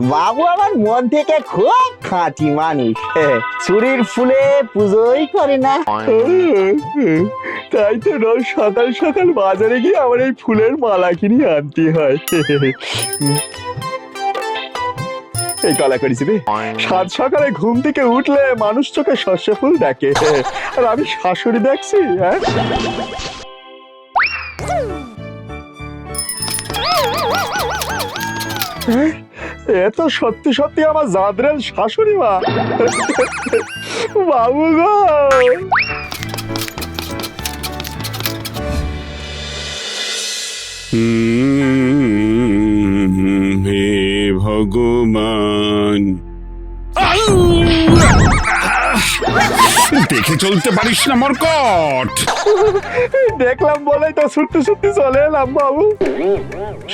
বাবু আমার মন থেকে খুব খাঁটি মানুষ। চুরির ফুলে পুজোই করে না। তাই তো রোজ সকাল সকাল বাজারে গিয়ে আমার এই ফুলের মালা কিনে আনতে হয়। এই কলা করেছি রে সাত সকালে ঘুম থেকে উঠলে মানুষ চোখে শস্য ফুল দেখে। আর আমি শাশুড়ি দেখছি হ্যাঁ? এ তো সত্যি সত্যি আমার জাদরেল শাশুড়ি মা। বাবু গো। হে ভগবান। দেখে চলতে পারিস না মরকট। দেখলাম বলেই তো ছুটতে ছুটতে চলে এলাম বাবু।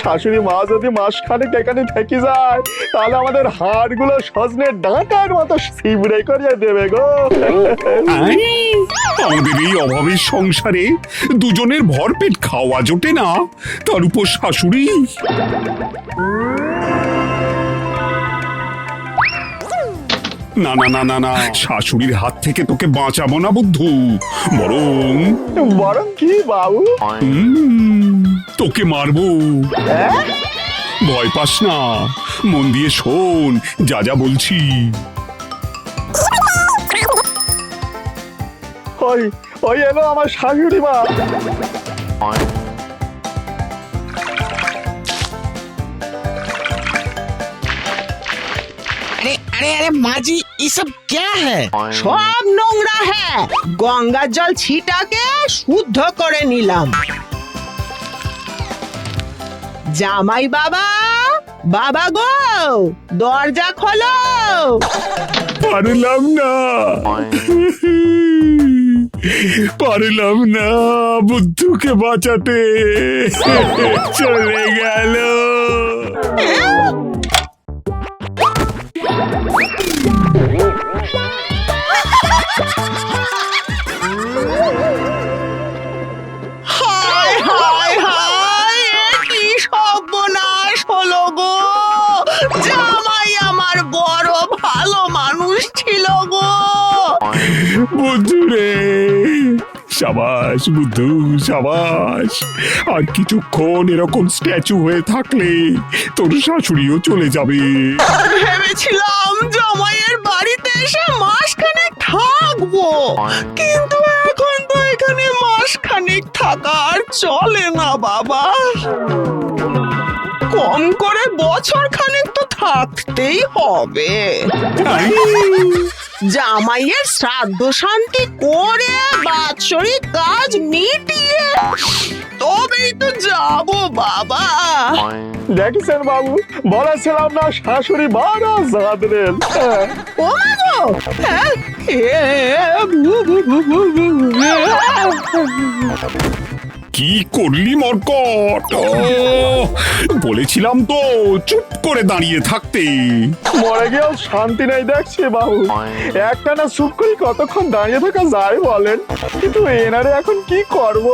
শাশুড়ি মা যদি মাস খানেক এখানে থেকে যায়, তাহলে আমাদের হাড়গুলো সজনে ডাঁটার মতো সিবড়ে করিয়ে দেবে গো। আমাদের এই অভাবের সংসারে দুজনের ভরপেট খাওয়া জোটে না, তার উপর শাশুড়ি। না না না না না। শাশুড়ির হাত থেকে তোকে বাঁচাবো না বুদ্ধু। বরং বরং কি বাবু? তোকে মারবো। হ্যাঁ? ভয় পাস না। মন দিয়ে শোন যা যা বলছি। ওই ওই এলো আমার শাশুড়ি মা। আরে আরে আরে মাঝি जी ये सब क्या है সব নোংরা হ্যাঁ গঙ্গার জল ছিটাকে শুদ্ধ করে নিলাম জামাই বাবা বাবা গো দরজা খোলো পারলাম না পারলাম না বুদ্ধুকে বাঁচাতে চলে গেল হায় হায় হায় এ কি সর্বনাশ হলো গো। জামাই আমার বড় ভালো মানুষ ছিল গো। বুদ্ধু রে সাবাস বুদ্ধু সাবাস। আর কিছুক্ষণ এরকম স্ট্যাচু হয়ে থাকলে তোর শাশুড়িও চলে যাবে। ভেবেছিলাম থাকা আর চলে না বাবা। কম করে বছর খানেক তো থাকতেই হবে। জামাইয়ের শ্রাদ্ধ শান্তি করে বাৎসরিক কাজ মিটিয়ে তবেই তো যাব বাবা। দেখেছেন বাবু বলেছিলাম না শাশুড়ি জাদরেল হ্যাঁ। ও হ্যাঁ? কি করলি মরকট? বলেছিলাম তো চুপ করে দাঁড়িয়ে থাকতে। মরে গিয়েও শান্তি নাই দেখছে বাবু। একটানা চুপ করে কতক্ষণ দাঁড়িয়ে থাকা যায় বলেন? কিন্তু এনারে এখন কি করব?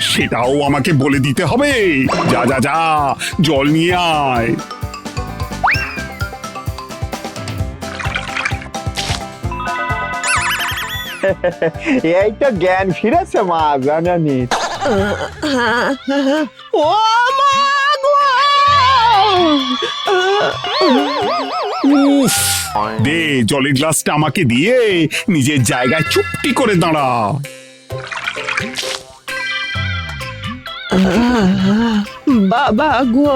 সেটাও আমাকে বলে দিতে হবে। যা যা যা জল নিয়ে আয়। এই তো জ্ঞান ফিরেছে মা জানানি। ও মা গো! দে জলের গ্লাসটা আমাকে দিয়ে নিজের জায়গায় চুপটি করে দাঁড়া। বাবা গো!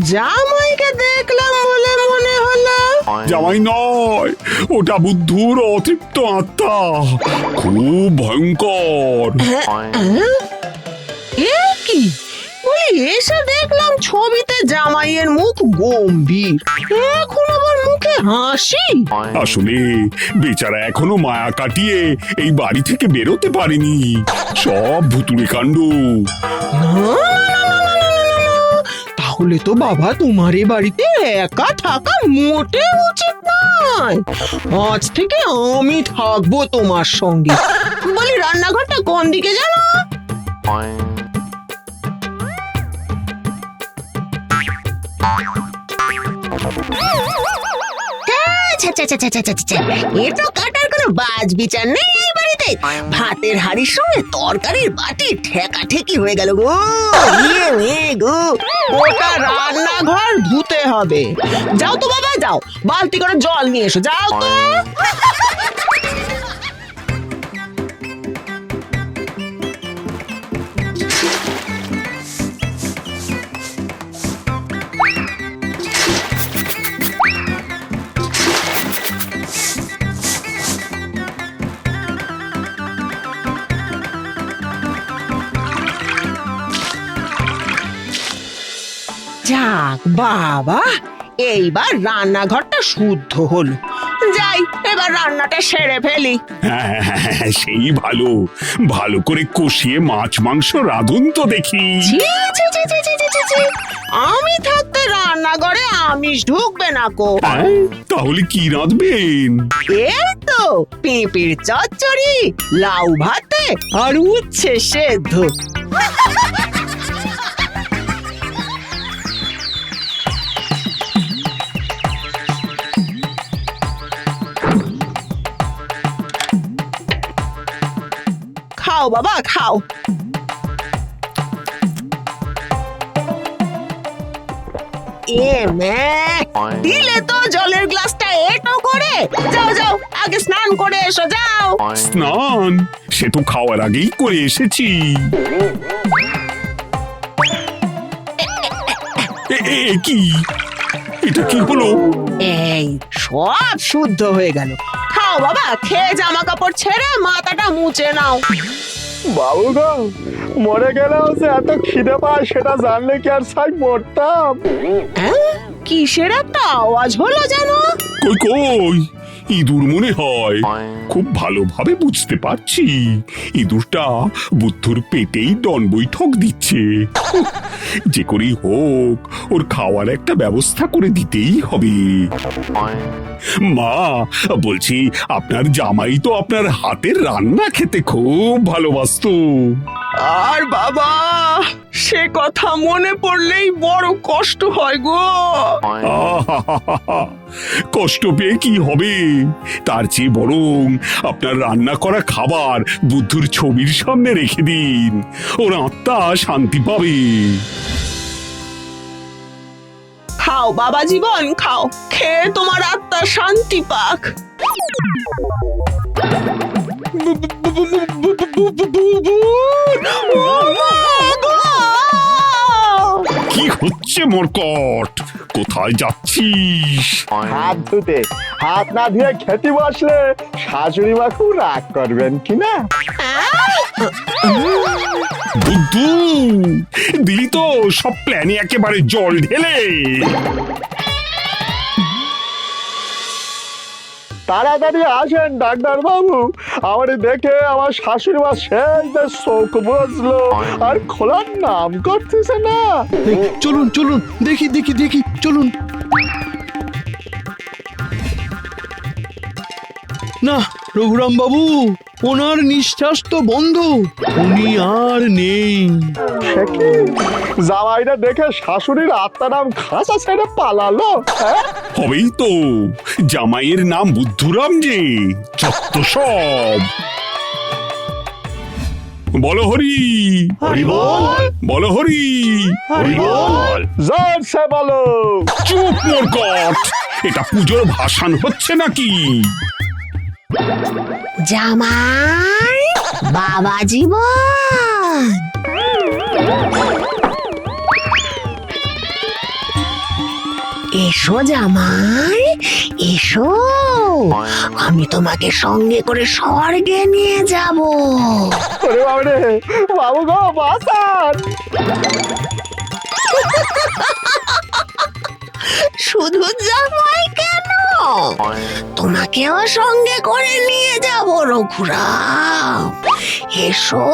জামাইকে দেখলাম বলে মনে হলো। জামাই নয় ওটা বুদ্ধুর অতৃপ্ত আত্মা। খুব ভয়ঙ্কর। এ কি? বলি এসে দেখলাম ছবিতে জামাইয়ের মুখ গম্ভীর। এখন আবার মুখে হাসি? আসলে বেচারা এখনও মায়া কাটিয়ে এই বাড়ি থেকে বেরোতে পারেনি। সব ভুতুড়ে কাণ্ড। না। তাহলে তো বাবা তোমার এ বাড়িতে একা থাকা মোটে উচিত নয়। আজ থেকে আমি থাকব তোমার সঙ্গে। বলি, রান্নাঘরটা কোন দিকে জানো? ভাতের হাড়ির সঙ্গে তরকারির বাটি ঠেকা ঠেকি হয়ে গেল গো। ইয়ে গো। ওটা রান্নাঘর ধুতে হবে। যাও তো বাবা, যাও। বালতি করে জল নিয়ে এসো। যাও তো। যাক বাবা এইবার রান্নাঘরটা শুদ্ধ হলো। যাই এবার রান্নাটা সেরে ফেলি। হ্যাঁ, সেই ভালো। ভালো করে কষিয়ে মাছ মাংস রাঁধুন তো দেখি। ছি, ছি, ছি, ছি, ছি, ছি, ছি, ছি। আমি থাকতে রান্নাঘরে আমিষ ঢুকবে না কো। হ্যাঁ, তাহলে কি রাঁধবেন? এই তো পেঁপের চচ্চড়ি লাউ ভাতে আর উচ্ছে সেদ্ধ। খাও বাবা খাও। এ মে দিলে তো জলের গ্লাসটা এটো করে। যাও যাও আগে স্নান করে এসো যাও। স্নান? সে তো খাওয়ার আগেই করে এসেছি। কি? এটা কি হলো? এই সব শুদ্ধ হয়ে গেল। খাও বাবা খেয়ে জামা কাপড় ছেড়ে মাথাটা মুছে নাও। বাবু গো মরে গেলেও যে এত খিদে পায় সেটা জানলে কি আর সাই মরতাম? হ্যাঁ? কিসের একটা আওয়াজ হলো যেন? কই কই? ইঁদুর মনে হয়। খুব ভালোভাবে বুঝতে পারছি। ইঁদুরটা বুদ্ধুর পেটেই দন বৈঠক দিচ্ছে। যে করেই হোক, ওর খাওয়ার একটা ব্যবস্থা করে দিতেই হবে। মা, বলছি, আপনার জামাই তো আপনার হাতের রান্না খেতে খুব ভালোবাসতো। আর বাবা সে কথা মনে পড়লেই বড় কষ্ট হয় গো কষ্ট পেয়ে কি হবে তার চেয়ে বরং আপনার রান্না করা খাবার বুদ্ধুর ছবির সামনে রেখে দিন ওর আত্মা শান্তি পাবে খাও বাবা জীবন খাও খেয়ে তোমার আত্মা শান্তি পাক কি হচ্ছে মরকট কোথায় যাচ্ছিস? হাত ধুতে হাত না ধুয়ে খেতে বসলে শাশুড়ি মা খুব রাগ করবেন কি না? বুদ্ধু দিলি তো সব প্ল্যানে একেবারে জল ঢেলে। তাড়াতাড়ি আসেন, ডাক্তার বাবু। আমার দেখে আমার শাশুড়ি মা শেষ শোক বুঝলো। আর খোলার নাম করতেছে না। চলুন চলুন, দেখি দেখি দেখি, চলুন। না, রঘুরাম বাবু। ওনার নিঃশ্বাস তো বন্ধ। উনি আর নেই। সে কি? জামাইটা দেখে শাশুড়ির আত্মা নাম খাঁচা ছেড়ে পালালো হ্যাঁ? হবেই তো। জামাইয়ের নাম বুদ্ধুরাম যে চত্ব সব। বলো হরি। হরি বল। বলো হরি। হরি বল। জোর সে বলো। চুপ মোরকট এটা পুজোর ভাসান হচ্ছে নাকি? জামাই বাবা জীবন। এসো জামাই এসো। আমি তোমাকে সঙ্গে করে স্বর্গে নিয়ে যাব। ওরে বাবরে বাবু গো বাসান শুধু জামাই। কেন তোমাকেও সঙ্গে করে নিয়ে যাব রঘুরাম এসো।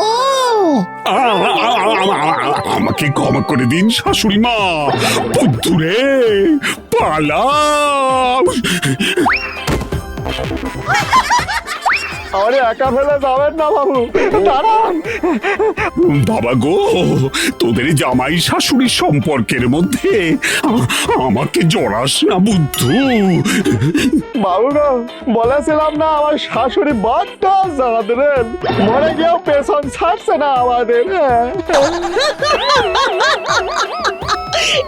আমাকে ক্ষমা করে দিন শাশুড়ি মা। বুদ্ধুরে পালা আমার একা ফেলে যাবেন না বাবু। দাঁড়ান। বাবা গো তোদের জামাই শাশুড়ির সম্পর্কের মধ্যে আমাকে জড়াস না বুদ্ধু। বাবু গো বলেছিলাম না আমার শাশুড়ি বড্ড জাদরেন মরে গিয়েও পেছন ছাড়ছে না আমাদের।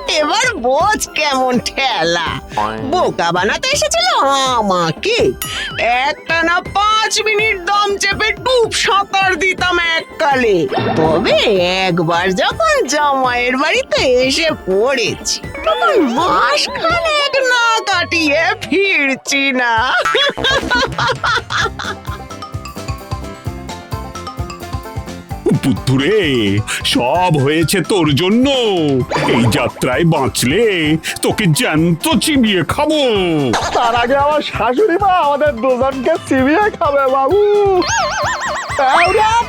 এবার বোঝ কেমন ঠেলা। বোকা বানাতে এসেছিল আমাকে। একটা না পাঁচ মিনিট দম চেপে ডুব সাঁতার দিতাম এককালে। তবে একবার যখন জামাইয়ের বাড়িতে এসে পড়েছি তখন মাস খানেক না কাটিয়ে ফিরছি না। বুদ্ধুরে সব হয়েছে তোর জন্য। এই যাত্রায় বাঁচলে তোকে জ্যান্ত চিবিয়ে খাব। তার আগে আমার শাশুড়ি মা আমাদের দুজনকে চিবিয়ে খাবে বাবু।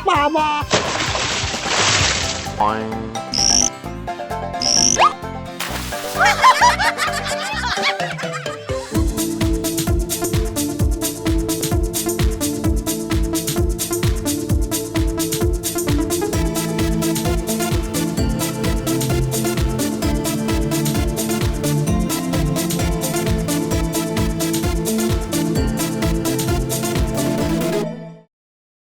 বাবা।